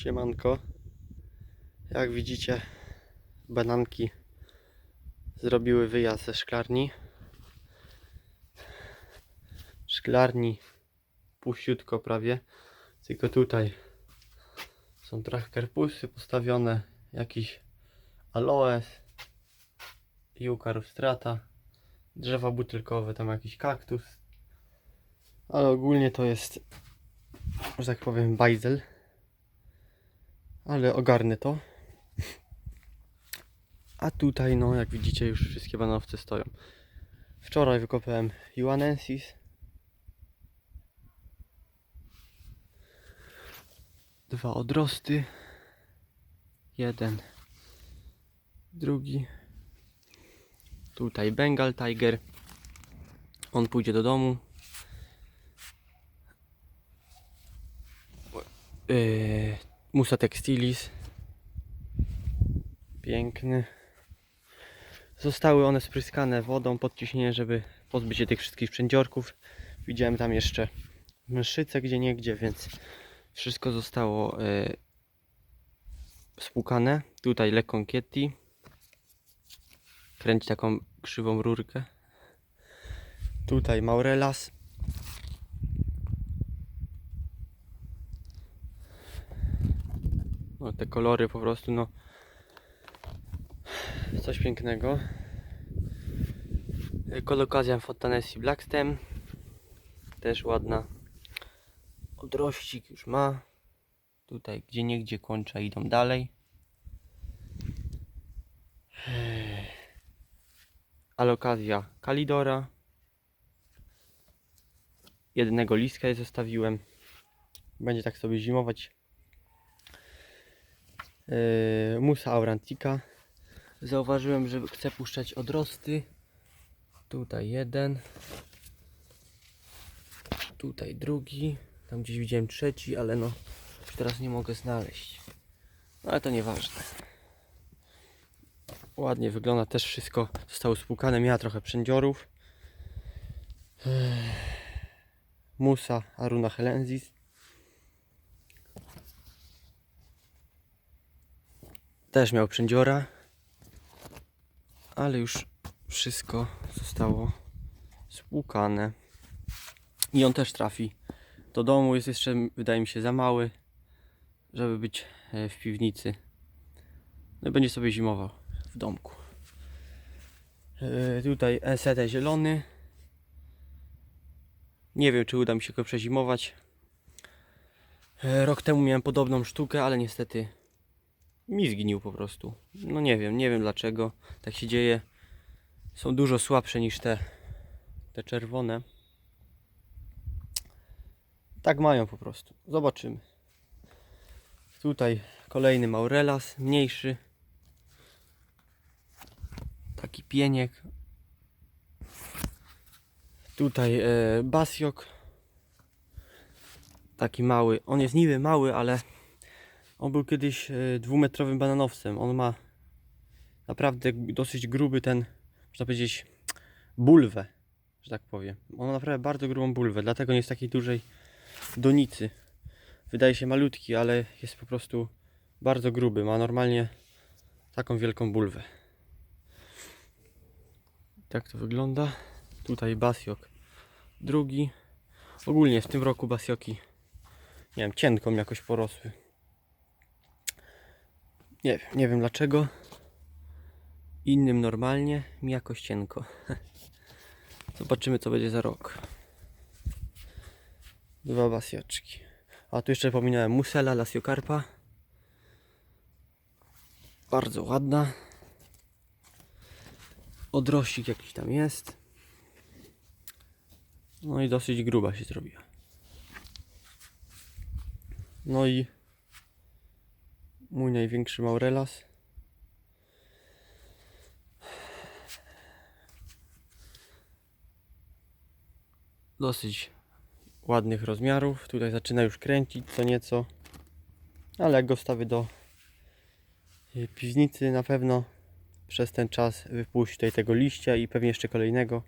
Siemanko. Jak widzicie, bananki zrobiły wyjazd ze szklarni. Szklarni puściutko prawie, tylko tutaj są trochę kerpusy postawione, jakiś aloes, eukarystrata, drzewa butelkowe, tam jakiś kaktus. Ale ogólnie to jest, że tak powiem, bajzel ale ogarnę to. A tutaj, no jak widzicie, już wszystkie bananowce stoją. Wczoraj wykopałem Juanensis. Dwa odrosty. Jeden. Drugi. Tutaj Bengal Tiger. On pójdzie do domu. Yy, Musa Textilis. Piękny. Zostały one spryskane wodą pod ciśnienie, żeby pozbyć się tych wszystkich przędziorków. Widziałem tam jeszcze mszyce gdzie niegdzie, więc wszystko zostało e, spłukane. Tutaj lekką Kitty. Kręci taką krzywą rurkę. Tutaj Maurelas. No, te kolory po prostu, no. Coś pięknego. Kolokazja Fontanesi Blackstem. Też ładna. Odrościk już ma. Tutaj gdzie niegdzie kończa idą dalej. Alokazja Kalidora. Jednego listka jej zostawiłem. Będzie tak sobie zimować Musa Aurantica. Zauważyłem, że chcę puszczać odrosty. Tutaj jeden. Tutaj drugi. Tam gdzieś widziałem trzeci, ale no teraz nie mogę znaleźć. No ale to nieważne. Ładnie wygląda też wszystko. Zostało spłukane. Miała trochę przędziorów. Yy, Musa Aruna. Też miał przędziora, ale już wszystko zostało spłukane. I on też trafi do domu. Jest jeszcze, wydaje mi się, za mały, żeby być e, w piwnicy. No i będzie sobie zimował w domku. E, Tutaj Esete zielony. Nie wiem, czy uda mi się go przezimować. E, Rok temu miałem podobną sztukę, ale niestety mi zgnił po prostu. No nie wiem, nie wiem dlaczego tak się dzieje. Są dużo słabsze niż te, te czerwone. Tak mają po prostu. Zobaczymy. Tutaj kolejny Maurelas, mniejszy. Taki pieniek. Tutaj e, Basiok. Taki mały. On jest niby mały, ale on był kiedyś e, dwumetrowym bananowcem. On ma naprawdę dosyć gruby ten, można powiedzieć, bulwę, że tak powiem. On ma naprawdę bardzo grubą bulwę, dlatego nie jest takiej dużej donicy. Wydaje się malutki, ale jest po prostu bardzo gruby. Ma normalnie taką wielką bulwę. Tak to wygląda. Tutaj basiok drugi. Ogólnie w tym roku basioki, nie wiem, cienką jakoś porosły. Nie wiem, nie wiem dlaczego. Innym normalnie, mi jakoś cienko. Zobaczymy co będzie za rok. Dwa basjaczki. A tu jeszcze pominąłem Musela Lasiokarpa. Bardzo ładna. Odrościk jakiś tam jest. No i dosyć gruba się zrobiła. No i mój największy Maurelas. Dosyć ładnych rozmiarów. Tutaj zaczyna już kręcić co nieco. Ale jak go wstawię do y, piwnicy na pewno przez ten czas wypuści tutaj tego liścia i pewnie jeszcze kolejnego.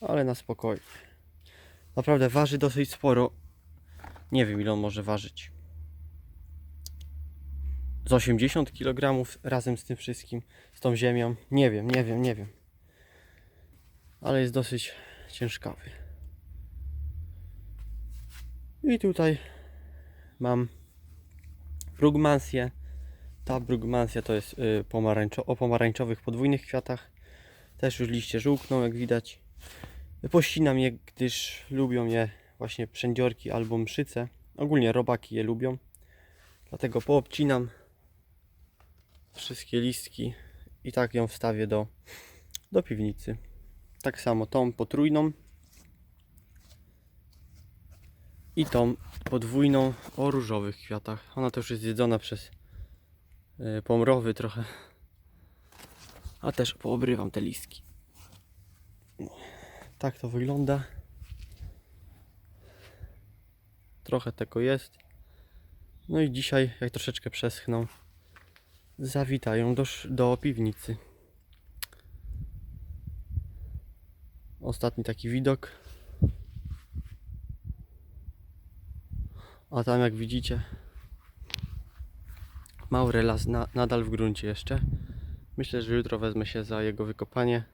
Ale na spokojnie. Naprawdę waży dosyć sporo. Nie wiem ile on może ważyć. Z 80 kg razem z tym wszystkim, z tą ziemią. Nie wiem, nie wiem, nie wiem. Ale jest dosyć ciężkawy. I tutaj mam brugmansję. Ta brugmansja to jest y, pomarańczo o pomarańczowych podwójnych kwiatach. Też już liście żółkną, jak widać. Pościnam je, gdyż lubią je właśnie przędziorki albo mszyce. Ogólnie robaki je lubią. Dlatego poobcinam wszystkie listki i tak ją wstawię do, do piwnicy. Tak samo tą potrójną i tą podwójną o różowych kwiatach. Ona też jest zjedzona przez y, pomrowy trochę. A też poobrywam te listki. Tak to wygląda. Trochę tego jest. No i dzisiaj, jak troszeczkę przeschną, zawitają do, do piwnicy. Ostatni taki widok. A tam jak widzicie, Maurelas na, nadal w gruncie jeszcze. Myślę, że jutro wezmę się za jego wykopanie.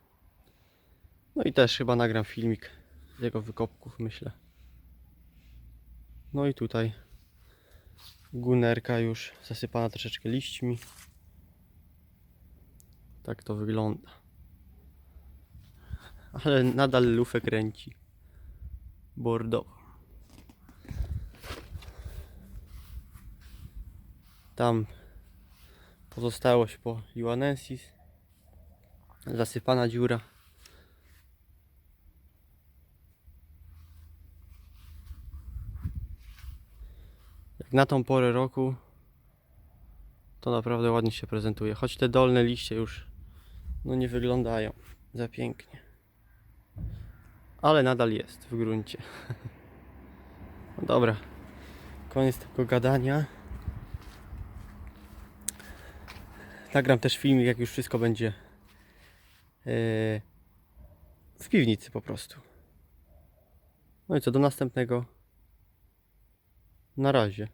No i też chyba nagram filmik z jego wykopków, myślę. No i tutaj gunerka już zasypana troszeczkę liśćmi. Tak to wygląda. Ale nadal lufę kręci. Bordowo. Tam pozostałość po Iwanensis. Zasypana dziura. Jak na tą porę roku to naprawdę ładnie się prezentuje. Choć te dolne liście już no nie wyglądają za pięknie. Ale nadal jest w gruncie. No dobra. Koniec tego gadania. Nagram też filmik, jak już wszystko będzie yy, w piwnicy po prostu. No i co, do następnego. Na razie.